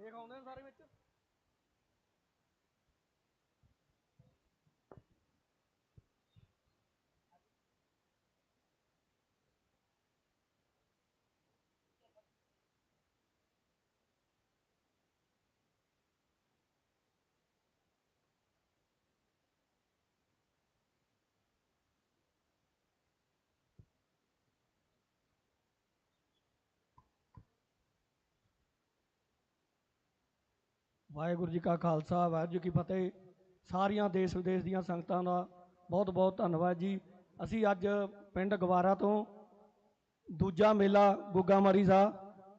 ਦੇਖ ਆਉਂਦੇ ਨੇ ਸਾਰੇ ਵਿੱਚ। ਵਾਹਿਗੁਰੂ ਜੀ ਕਾ ਖਾਲਸਾ, ਵਾਹਿਗੁਰੂ ਜੀ ਕੀ ਫਤਿਹ। ਸਾਰੀਆਂ ਦੇਸ਼ ਵਿਦੇਸ਼ ਦੀਆਂ ਸੰਗਤਾਂ ਦਾ ਬਹੁਤ ਬਹੁਤ ਧੰਨਵਾਦ ਜੀ। ਅਸੀਂ ਅੱਜ ਪਿੰਡ ਗਵਾਰਾ ਤੋਂ ਦੂਜਾ ਮੇਲਾ ਗੁੱਗਾ ਮਾਰੀ ਦਾ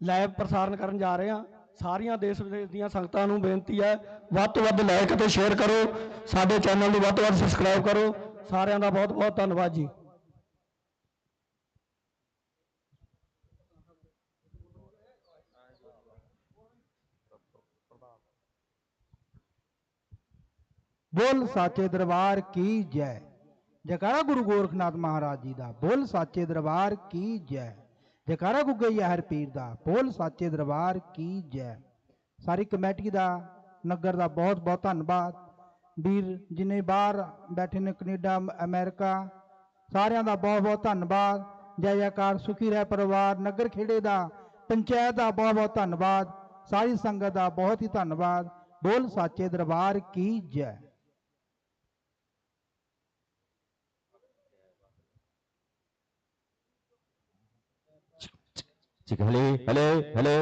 ਲਾਈਵ ਪ੍ਰਸਾਰਣ ਕਰਨ ਜਾ ਰਹੇ ਹਾਂ। ਸਾਰੀਆਂ ਦੇਸ਼ ਵਿਦੇਸ਼ ਦੀਆਂ ਸੰਗਤਾਂ ਨੂੰ ਬੇਨਤੀ ਹੈ, ਵੱਧ ਤੋਂ ਵੱਧ ਲਾਈਕ ਅਤੇ ਸ਼ੇਅਰ ਕਰੋ। ਸਾਡੇ ਚੈਨਲ ਨੂੰ ਵੱਧ ਤੋਂ ਵੱਧ ਸਬਸਕ੍ਰਾਈਬ ਕਰੋ। ਸਾਰਿਆਂ ਦਾ ਬਹੁਤ ਬਹੁਤ ਧੰਨਵਾਦ ਜੀ। ਬੋਲ ਸਾਚੇ ਦਰਬਾਰ ਕੀ ਜੈ? ਜੈਕਾਰਾ ਗੁਰੂ ਗੋਰਖਨਾਥ ਮਹਾਰਾਜ ਜੀ ਦਾ, ਬੋਲ ਸਾਚੇ ਦਰਬਾਰ ਕੀ ਜੈ? ਜੈਕਾਰਾ ਗੁੱਗੇ ਯਾਹਰ ਪੀਰ ਦਾ, ਬੋਲ ਸਾਚੇ ਦਰਬਾਰ ਕੀ ਜੈ? ਸਾਰੀ ਕਮੇਟੀ ਦਾ, ਨਗਰ ਦਾ ਬਹੁਤ ਬਹੁਤ ਧੰਨਵਾਦ। ਵੀਰ ਜਿਨੇ ਬਾਹਰ ਬੈਠੇ ਨੇ, ਕੈਨੇਡਾ ਅਮ- ਅਮਰੀਕਾ, ਸਾਰਿਆਂ ਦਾ ਬਹੁਤ ਬਹੁਤ ਧੰਨਵਾਦ। ਜੈ ਜੈਕਾਰ, ਸੁਖੀ ਰਹਿ ਪਰਿਵਾਰ, ਨਗਰ ਖੇੜੇ ਦਾ, ਪੰਚਾਇਤ ਦਾ ਬਹੁਤ ਬਹੁਤ ਧੰਨਵਾਦ। ਸਾਰੀ ਸੰਗਤ ਦਾ ਬਹੁਤ ਹੀ ਧੰਨਵਾਦ। ਬੋਲ ਸਾਚੇ ਦਰਬਾਰ ਕੀ ਜੈ? ਠੀਕ ਹੈ ਹਲੇ ਹਲੇ ਹਲੇ